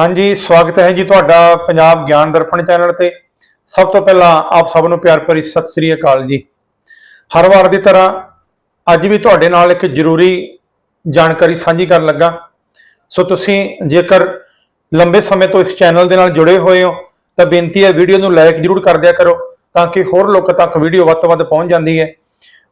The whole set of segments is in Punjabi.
ਹਾਂਜੀ, ਸਵਾਗਤ ਹੈ ਜੀ ਤੁਹਾਡਾ ਪੰਜਾਬ ਗਿਆਨ ਦਰਪਣ ਚੈਨਲ ਤੇ। ਸਭ ਤੋਂ ਪਹਿਲਾਂ ਆਪ ਸਭ ਨੂੰ ਪਿਆਰ ਭਰੀ ਸਤਿ ਸ੍ਰੀ ਅਕਾਲ ਜੀ। ਹਰ ਵਾਰ ਦੀ ਤਰ੍ਹਾਂ ਅੱਜ ਵੀ ਤੁਹਾਡੇ ਨਾਲ ਇੱਕ ਜ਼ਰੂਰੀ ਜਾਣਕਾਰੀ ਸਾਂਝੀ ਕਰਨ ਲੱਗਾ। ਸੋ ਤੁਸੀਂ ਜੇਕਰ ਲੰਬੇ ਸਮੇਂ ਤੋਂ ਇਸ ਚੈਨਲ ਦੇ ਨਾਲ ਜੁੜੇ ਹੋਏ ਹੋ, ਤਾਂ ਬੇਨਤੀ ਹੈ ਵੀਡੀਓ ਨੂੰ ਲਾਈਕ ਜ਼ਰੂਰ ਕਰ ਦਿਆ ਕਰੋ, ਤਾਂ ਕਿ ਹੋਰ ਲੋਕਾਂ ਤੱਕ ਵੀਡੀਓ ਵੱਧ ਤੋਂ ਵੱਧ ਪਹੁੰਚ ਜਾਂਦੀ ਹੈ।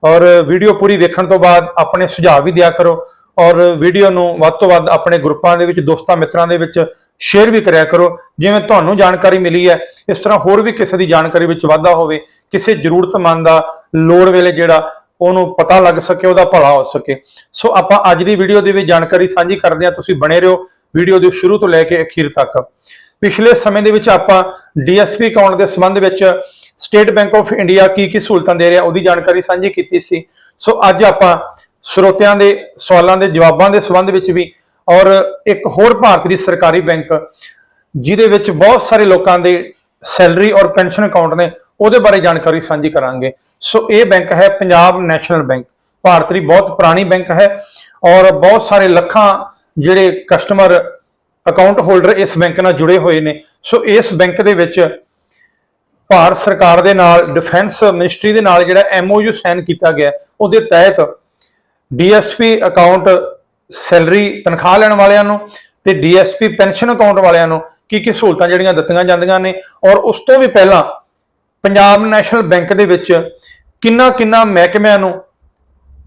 ਔਰ ਵੀਡੀਓ ਪੂਰੀ ਵੇਖਣ ਤੋਂ ਬਾਅਦ ਆਪਣੇ ਸੁਝਾਅ ਵੀ ਦਿਆ ਕਰੋ, ਔਰ ਵੀਡੀਓ ਨੂੰ ਵੱਧ ਤੋਂ ਵੱਧ ਆਪਣੇ ਗਰੁੱਪਾਂ ਦੇ ਵਿੱਚ, ਦੋਸਤਾਂ ਮਿੱਤਰਾਂ ਦੇ ਵਿੱਚ ਸ਼ੇਅਰ ਵੀ ਕਰਿਆ ਕਰੋ। ਜਿਵੇਂ ਤੁਹਾਨੂੰ ਜਾਣਕਾਰੀ ਮਿਲੀ ਹੈ, ਇਸ ਤਰ੍ਹਾਂ ਹੋਰ ਵੀ ਕਿਸੇ ਦੀ ਜਾਣਕਾਰੀ ਵਿੱਚ ਵਾਧਾ ਹੋਵੇ, ਕਿਸੇ ਜ਼ਰੂਰਤਮੰਦ ਦਾ ਲੋੜ ਵੇਲੇ ਜਿਹੜਾ ਉਹਨੂੰ ਪਤਾ ਲੱਗ ਸਕੇ, ਉਹਦਾ ਭਲਾ ਹੋ ਸਕੇ। ਸੋ ਆਪਾਂ ਅੱਜ ਦੀ ਵੀਡੀਓ ਦੇ ਵਿੱਚ ਜਾਣਕਾਰੀ ਸਾਂਝੀ ਕਰਦੇ ਹਾਂ। ਤੁਸੀਂ ਬਣੇ ਰਹੋ ਵੀਡੀਓ ਦੇ ਸ਼ੁਰੂ ਤੋਂ ਲੈ ਕੇ ਅਖੀਰ ਤੱਕ। ਪਿਛਲੇ ਸਮੇਂ ਦੇ ਵਿੱਚ ਆਪਾਂ ਡੀਐਸਪੀ ਅਕਾਊਂਟ ਦੇ ਸੰਬੰਧ ਵਿੱਚ ਸਟੇਟ ਬੈਂਕ ਆਫ ਇੰਡੀਆ ਕੀ ਕੀ ਸਹੂਲਤਾਂ ਦੇ ਰਿਹਾ, ਉਹਦੀ ਜਾਣਕਾਰੀ ਸਾਂਝੀ ਕੀਤੀ ਸੀ। ਸੋ ਅੱਜ ਆਪਾਂ ਸਰੋਤਿਆਂ ਦੇ ਸਵਾਲਾਂ ਦੇ ਜਵਾਬਾਂ ਦੇ ਸੰਬੰਧ ਵਿੱਚ ਵੀ ਔਰ ਇੱਕ ਹੋਰ ਭਾਰਤ ਦੀ ਸਰਕਾਰੀ ਬੈਂਕ, ਜਿਹਦੇ ਵਿੱਚ ਬਹੁਤ ਸਾਰੇ ਲੋਕਾਂ ਦੇ ਸੈਲਰੀ ਔਰ ਪੈਨਸ਼ਨ ਅਕਾਊਂਟ ਨੇ, ਉਹਦੇ ਬਾਰੇ ਜਾਣਕਾਰੀ ਸਾਂਝੀ ਕਰਾਂਗੇ। ਸੋ ਇਹ ਬੈਂਕ ਹੈ ਪੰਜਾਬ ਨੈਸ਼ਨਲ ਬੈਂਕ। ਭਾਰਤ ਦੀ ਬਹੁਤ ਪੁਰਾਣੀ ਬੈਂਕ ਹੈ ਔਰ ਬਹੁਤ ਸਾਰੇ ਲੱਖਾਂ ਜਿਹੜੇ ਕਸਟਮਰ ਅਕਾਊਂਟ ਹੋਲਡਰ ਇਸ ਬੈਂਕ ਨਾਲ ਜੁੜੇ ਹੋਏ ਨੇ। ਸੋ ਇਸ ਬੈਂਕ ਦੇ ਵਿੱਚ ਭਾਰਤ ਸਰਕਾਰ ਦੇ ਨਾਲ, ਡਿਫੈਂਸ ਮਿਨਿਸਟਰੀ ਦੇ ਨਾਲ ਜਿਹੜਾ ਐਮਓਯੂ ਸਾਈਨ ਕੀਤਾ ਗਿਆ, ਉਹਦੇ ਤਹਿਤ ਡੀਐਸਪੀ ਅਕਾਊਂਟ ਸੈਲਰੀ ਤਨਖਾਹ ਲੈਣ ਵਾਲਿਆਂ ਨੂੰ ਤੇ ਡੀਐਸਪੀ ਪੈਨਸ਼ਨ ਅਕਾਊਂਟ ਵਾਲਿਆਂ ਨੂੰ ਕੀ ਕੀ ਸਹੂਲਤਾਂ ਜਿਹੜੀਆਂ ਦਿੱਤੀਆਂ ਜਾਂਦੀਆਂ ਨੇ ਔਰ ਉਸ ਤੋਂ ਵੀ ਪਹਿਲਾਂ ਪੰਜਾਬ ਨੈਸ਼ਨਲ ਬੈਂਕ ਦੇ ਵਿੱਚ ਕਿੰਨਾ ਕਿੰਨਾ ਮਹਿਕਮਿਆਂ ਨੂੰ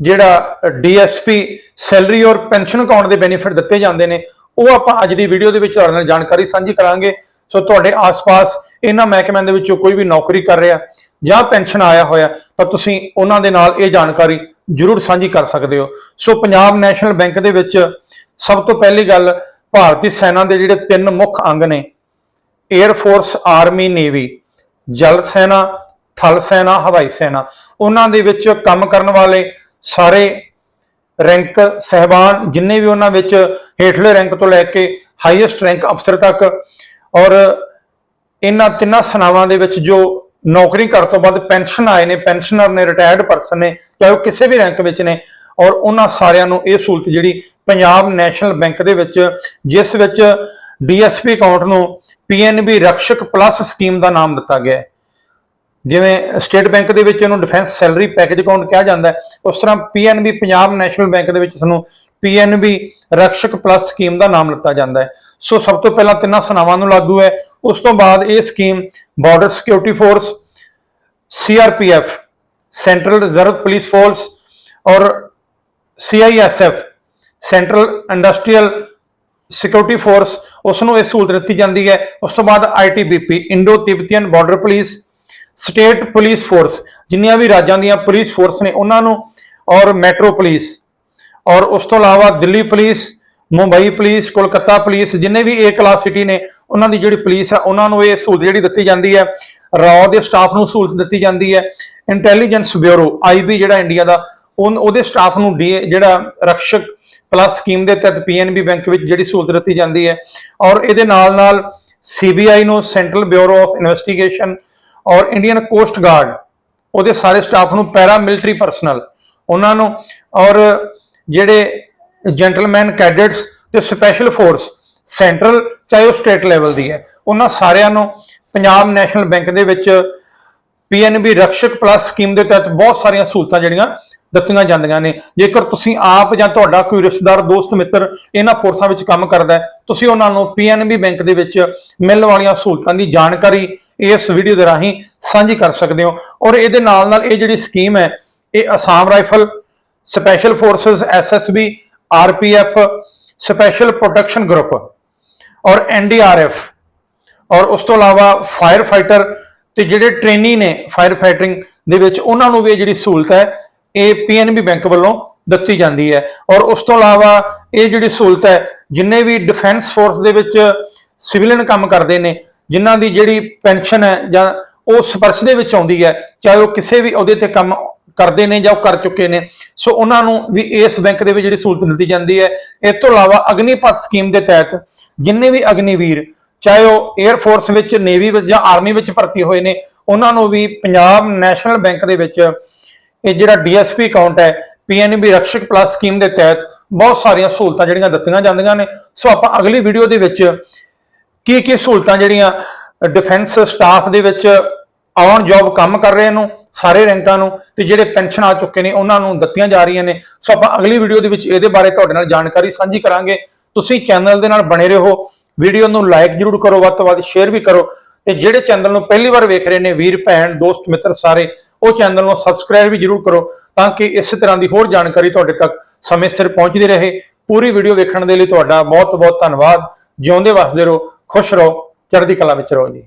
ਜਿਹੜਾ ਡੀਐਸਪੀ ਸੈਲਰੀ ਔਰ ਪੈਨਸ਼ਨ ਅਕਾਊਂਟ ਦੇ ਬੈਨੀਫਿਟ ਦਿੱਤੇ ਜਾਂਦੇ ਨੇ, ਉਹ ਆਪਾਂ ਅੱਜ ਦੀ ਵੀਡੀਓ ਦੇ ਵਿੱਚ ਤੁਹਾਡੇ ਨਾਲ ਜਾਣਕਾਰੀ ਸਾਂਝੀ ਕਰਾਂਗੇ। ਸੋ ਤੁਹਾਡੇ ਆਸ-ਪਾਸ ਇਹਨਾਂ ਮਹਿਕਮਿਆਂ ਦੇ ਵਿੱਚੋਂ ਕੋਈ ਵੀ ਨੌਕਰੀ ਕਰ ਰਿਹਾ ਜਾਂ ਪੈਨਸ਼ਨ ਆਇਆ ਹੋਇਆ, ਤਾਂ ਤੁਸੀਂ ਉਹਨਾਂ ਦੇ ਨਾਲ ਇਹ ਜਾਣਕਾਰੀ ਜ਼ਰੂਰ ਸਾਂਝੀ ਕਰ ਸਕਦੇ ਹੋ। ਸੋ ਪੰਜਾਬ ਨੈਸ਼ਨਲ ਬੈਂਕ ਦੇ ਵਿੱਚ ਸਭ ਤੋਂ ਪਹਿਲੀ ਗੱਲ, ਭਾਰਤੀ ਸੈਨਾ ਦੇ ਜਿਹੜੇ ਤਿੰਨ ਮੁੱਖ ਅੰਗ ਨੇ 에ਅਰ ਫੋਰਸ ਆਰਮੀ ਨੇਵੀ ਜਲ ਸੈਨਾ, ਥਲ ਸੈਨਾ, ਹਵਾਈ ਸੈਨਾ। ਉਹਨਾਂ ਦੇ ਵਿੱਚ ਕੰਮ ਕਰਨ ਵਾਲੇ ਸਾਰੇ ਰੈਂਕ ਸਹਿਬਾਨ, ਜਿੰਨੇ ਵੀ ਉਹਨਾਂ ਵਿੱਚ ਹੇਠਲੇ ਰੈਂਕ ਤੋਂ ਲੈ ਕੇ ਹਾਈਐਸਟ ਰੈਂਕ ਅਫਸਰ ਤੱਕ, ਔਰ ਇਹਨਾਂ ਤਿੰਨਾਂ ਸਨਾਵਾਂ ਦੇ ਵਿੱਚ ਜੋ ਨੌਕਰੀ ਕਰ ਤੋਂ ਬਾਅਦ ਪੈਨਸ਼ਨ ਆਏ ਨੇ, ਪੈਨਸ਼ਨਰ ਨੇ ਰਿਟਾਇਰਡ ਪਰਸਨ ਨੇ, ਚਾਹੇ ਉਹ ਕਿਸੇ ਵੀ ਰੈਂਕ ਵਿੱਚ ਨੇ, ਔਰ ਉਹਨਾਂ ਸਾਰਿਆਂ ਨੂੰ ਇਹ ਸਹੂਲਤ ਜਿਹੜੀ ਪੰਜਾਬ ਨੈਸ਼ਨਲ ਬੈਂਕ ਦੇ ਵਿੱਚ, ਜਿਸ ਵਿੱਚ ਡੀਐਸਪੀ ਅਕਾਊਂਟ ਨੂੰ ਪੀਐਨਬੀ ਰਕਸ਼ਕ ਪਲੱਸ ਸਕੀਮ ਦਾ ਨਾਮ ਦਿੱਤਾ ਗਿਆ ਹੈ। ਜਿਵੇਂ ਸਟੇਟ ਬੈਂਕ ਦੇ ਵਿੱਚ ਇਹਨੂੰ ਡਿਫੈਂਸ ਸੈਲਰੀ ਪੈਕੇਜ ਅਕਾਊਂਟ ਕਿਹਾ ਜਾਂਦਾ ਹੈ, ਉਸ ਤਰ੍ਹਾਂ ਪੀਐਨਬੀ ਪੰਜਾਬ ਨੈਸ਼ਨਲ ਬੈਂਕ ਦੇ ਵਿੱਚ ਇਸ ਨੂੰ ਪੀਐਨਬੀ ਰਕਸ਼ਕ ਪਲੱਸ ਸਕੀਮ ਦਾ ਨਾਮ ਲਿੱਤਾ ਜਾਂਦਾ ਹੈ। ਸੋ ਸਭ ਤੋਂ ਪਹਿਲਾਂ ਤਿੰਨਾਂ ਸਨਾਵਾਂ ਨੂੰ ਲਾਗੂ ਹੈ। ਉਸ ਤੋਂ ਬਾਅਦ ਇਹ scheme border security force CRPF central reserve police force ਔਰ CISF central industrial security force ਉਸ ਨੂੰ ਇਹ ਸਹੂਲਤ ਦਿੱਤੀ ਜਾਂਦੀ ਹੈ। ਉਸ ਤੋਂ ਬਾਅਦ ITBP Indo Tibetan border police state police force ਜਿੰਨੀਆਂ ਵੀ ਰਾਜਾਂ ਦੀਆਂ ਪੁਲਿਸ ਫੋਰਸ ਨੇ ਉਹਨਾਂ ਨੂੰ, ਔਰ ਮੈਟਰੋ ਪੁਲਿਸ ਔਰ ਉਸ ਤੋਂ ਇਲਾਵਾ Delhi police Mumbai police, Kolkata police, ਜਿੰਨੇ ਵੀ ਏ ਕਲਾਸ ਸਿਟੀ ਨੇ, ਉਹਨਾਂ ਦੀ ਜਿਹੜੀ ਪੁਲਿਸ ਆ, ਉਹਨਾਂ ਨੂੰ ਇਹ ਸਹੂਲਤ ਜਿਹੜੀ ਦਿੱਤੀ ਜਾਂਦੀ ਹੈ ਰਾਅ ਦੇ ਸਟਾਫ ਨੂੰ ਸਹੂਲਤ ਦਿੱਤੀ ਜਾਂਦੀ ਹੈ ਇੰਟੈਲੀਜੈਂਸ ਬਿਊਰੋ ਆਈਬੀ ਜਿਹੜਾ ਇੰਡੀਆ ਦਾ ਉਨ- ਉਹਦੇ ਸਟਾਫ ਨੂੰ ਡੀ ਜਿਹੜਾ ਰਕਸ਼ਕ ਪਲੱਸ ਸਕੀਮ ਦੇ ਤਹਿਤ ਪੀਐਨਬੀ ਬੈਂਕ ਵਿੱਚ ਜਿਹੜੀ ਸਹੂਲਤ ਦਿੱਤੀ ਜਾਂਦੀ ਹੈ, ਔਰ ਇਹਦੇ ਨਾਲ ਨਾਲ ਸੀਬੀਆਈ ਨੂੰ ਸੈਂਟਰਲ ਬਿਊਰੋ ਆਫ ਇਨਵੈਸਟੀਗੇਸ਼ਨ ਔਰ ਇੰਡੀਅਨ ਕੋਸਟ ਗਾਰਡ ਉਹਦੇ ਸਾਰੇ ਸਟਾਫ ਨੂੰ ਪੈਰਾ ਮਿਲਟਰੀ ਪਰਸਨਲ ਉਹਨਾਂ ਨੂੰ, ਔਰ ਜਿਹੜੇ ਜੈਂਟਲਮੈਨ ਕੈਡੇਟਸ ਤੇ ਸਪੈਸ਼ਲ ਫੋਰਸ ਸੈਂਟਰਲ ਚਾਹੇ ਉਹ ਸਟੇਟ ਲੈਵਲ ਦੀ ਹੈ, ਉਹਨਾਂ ਸਾਰਿਆਂ ਨੂੰ ਪੰਜਾਬ ਨੈਸ਼ਨਲ ਬੈਂਕ ਦੇ ਵਿੱਚ ਪੀਐਨਬੀ ਰਕਸ਼ਕ ਪਲੱਸ ਸਕੀਮ ਦੇ ਤਹਿਤ ਬਹੁਤ ਸਾਰੀਆਂ ਸਹੂਲਤਾਂ ਜਿਹੜੀਆਂ ਦਿੱਤੀਆਂ ਜਾਂਦੀਆਂ ਨੇ। ਜੇਕਰ ਤੁਸੀਂ ਆਪ ਜਾਂ ਤੁਹਾਡਾ ਕੋਈ ਰਿਸ਼ਤੇਦਾਰ, ਦੋਸਤ, ਮਿੱਤਰ ਇਹਨਾਂ ਫੋਰਸਾਂ ਵਿੱਚ ਕੰਮ ਕਰਦਾ ਹੈ, ਤੁਸੀਂ ਉਹਨਾਂ ਨੂੰ ਪੀਐਨਬੀ ਬੈਂਕ ਦੇ ਵਿੱਚ ਮਿਲਣ ਵਾਲੀਆਂ ਸਹੂਲਤਾਂ ਦੀ ਜਾਣਕਾਰੀ ਇਸ ਵੀਡੀਓ ਦੇ ਰਾਹੀਂ ਸਾਂਝੀ ਕਰ ਸਕਦੇ ਹੋ। ਔਰ ਇਹਦੇ ਨਾਲ ਨਾਲ ਇਹ ਜਿਹੜੀ ਸਕੀਮ ਹੈ, ਇਹ Assam rifle special forces SSB RPF special protection group ਔਰ ਐਨਡੀਆਰਐਫ ਔਰ ਉਸ ਤੋਂ ਇਲਾਵਾ ਫਾਇਰ ਫਾਈਟਰ ਤੇ ਜਿਹੜੇ ਟ੍ਰੇਨੀ ਨੇ ਫਾਇਰ ਫਾਈਟਿੰਗ ਦੇ ਵਿੱਚ, ਉਹਨਾਂ ਨੂੰ ਵੀ ਇਹ ਜਿਹੜੀ ਸਹੂਲਤ ਹੈ, ਇਹ ਪੀਐਨਬੀ ਬੈਂਕ ਵੱਲੋਂ ਦਿੱਤੀ ਜਾਂਦੀ ਹੈ। ਔਰ ਉਸ ਤੋਂ ਇਲਾਵਾ ਇਹ ਜਿਹੜੀ ਸਹੂਲਤ ਹੈ, ਜਿੰਨੇ ਵੀ ਡਿਫੈਂਸ ਫੋਰਸ ਦੇ ਵਿੱਚ ਸਿਵਿਲੀਅਨ ਕੰਮ ਕਰਦੇ ਨੇ, ਜਿਨ੍ਹਾਂ ਦੀ ਜਿਹੜੀ ਪੈਨਸ਼ਨ ਹੈ ਜਾਂ ਉਹ ਸਪਰਸ਼ ਦੇ ਵਿੱਚ ਆਉਂਦੀ ਹੈ, ਚਾਹੇ ਉਹ ਕਿਸੇ ਵੀ ਅਹੁਦੇ ਤੇ ਕੰਮ ਕਰਦੇ ਨੇ ਜਾਂ ਉਹ ਕਰ ਚੁੱਕੇ ਨੇ। ਸੋ ਉਹਨਾਂ ਨੂੰ ਵੀ ਇਸ ਬੈਂਕ ਦੇ ਵਿੱਚ ਜਿਹੜੀ ਸਹੂਲਤ ਦਿੱਤੀ ਜਾਂਦੀ ਹੈ। ਇਸ ਤੋਂ ਇਲਾਵਾ ਅਗਨੀਪਥ ਸਕੀਮ ਦੇ ਤਹਿਤ ਜਿੰਨੇ ਵੀ ਅਗਨੀਵੀਰ, ਚਾਹੇ ਉਹ 에ਅਰ ਫੋਰਸ ਵਿੱਚ ਨੇਵੀ ਵਿੱਚ ਜਾਂ ਆਰਮੀ ਵਿੱਚ ਭਰਤੀ ਹੋਏ ਨੇ, ਉਹਨਾਂ ਨੂੰ ਵੀ ਪੰਜਾਬ ਨੈਸ਼ਨਲ ਬੈਂਕ ਦੇ ਵਿੱਚ ਇਹ ਜਿਹੜਾ ਡੀਐਸਪੀ ਅਕਾਊਂਟ ਹੈ ਪੀਐਨਬੀ ਰਕਸ਼ਕ ਪਲੱਸ ਸਕੀਮ ਦੇ ਤਹਿਤ ਬਹੁਤ ਸਾਰੀਆਂ ਸਹੂਲਤਾਂ ਜਿਹੜੀਆਂ ਦਿੱਤੀਆਂ ਜਾਂਦੀਆਂ ਨੇ। ਸੋ ਆਪਾਂ ਅਗਲੀ ਵੀਡੀਓ ਦੇ ਵਿੱਚ ਕੀ ਕੀ ਸਹੂਲਤਾਂ ਜਿਹੜੀਆਂ ਡਿਫੈਂਸ ਸਟਾਫ ਦੇ ਵਿੱਚ ਆਨ ਜੌਬ ਕੰਮ ਕਰ ਰਹੇ ਨੂੰ ਸਾਰੇ ਰੈਂਕਾਂ ਨੂੰ ਤੇ ਜਿਹੜੇ ਪੈਨਸ਼ਨ ਆ ਚੁੱਕੇ ਨੇ, ਉਹਨਾਂ ਨੂੰ ਦਿੱਤੀਆਂ ਜਾ ਰਹੀਆਂ ਨੇ। ਸੋ ਆਪਾਂ ਅਗਲੀ ਵੀਡੀਓ ਦੇ ਵਿੱਚ ਇਹਦੇ ਬਾਰੇ ਤੁਹਾਡੇ ਨਾਲ ਜਾਣਕਾਰੀ ਸਾਂਝੀ ਕਰਾਂਗੇ। ਤੁਸੀਂ ਚੈਨਲ ਦੇ ਨਾਲ ਬਣੇ ਰਹੋ। ਵੀਡੀਓ ਨੂੰ ਲਾਈਕ ਜਰੂਰ ਕਰੋ, ਵੱਧ ਤੋਂ ਵੱਧ ਸ਼ੇਅਰ ਵੀ ਕਰੋ। ਤੇ ਜਿਹੜੇ ਚੈਨਲ ਨੂੰ ਪਹਿਲੀ ਵਾਰ ਵੇਖ ਰਹੇ ਨੇ, ਵੀਰ, ਭੈਣ, ਦੋਸਤ, ਮਿੱਤਰ ਸਾਰੇ, ਉਹ ਚੈਨਲ ਨੂੰ ਸਬਸਕ੍ਰਾਈਬ ਵੀ ਜਰੂਰ ਕਰੋ ਤਾਂ ਕਿ ਇਸੇ ਤਰ੍ਹਾਂ ਦੀ ਹੋਰ ਜਾਣਕਾਰੀ ਤੁਹਾਡੇ ਤੱਕ ਸਮੇਂ ਸਿਰ ਪਹੁੰਚਦੀ ਰਹੇ। ਪੂਰੀ ਵੀਡੀਓ ਵੇਖਣ ਦੇ ਲਈ ਤੁਹਾਡਾ ਬਹੁਤ ਬਹੁਤ ਧੰਨਵਾਦ। ਜਿਉਂਦੇ ਵਸਦੇ ਰਹੋ, ਖੁਸ਼ ਰਹੋ, ਚੜ੍ਹਦੀ ਕਲਾ ਵਿੱਚ ਰਹੋ ਜੀ।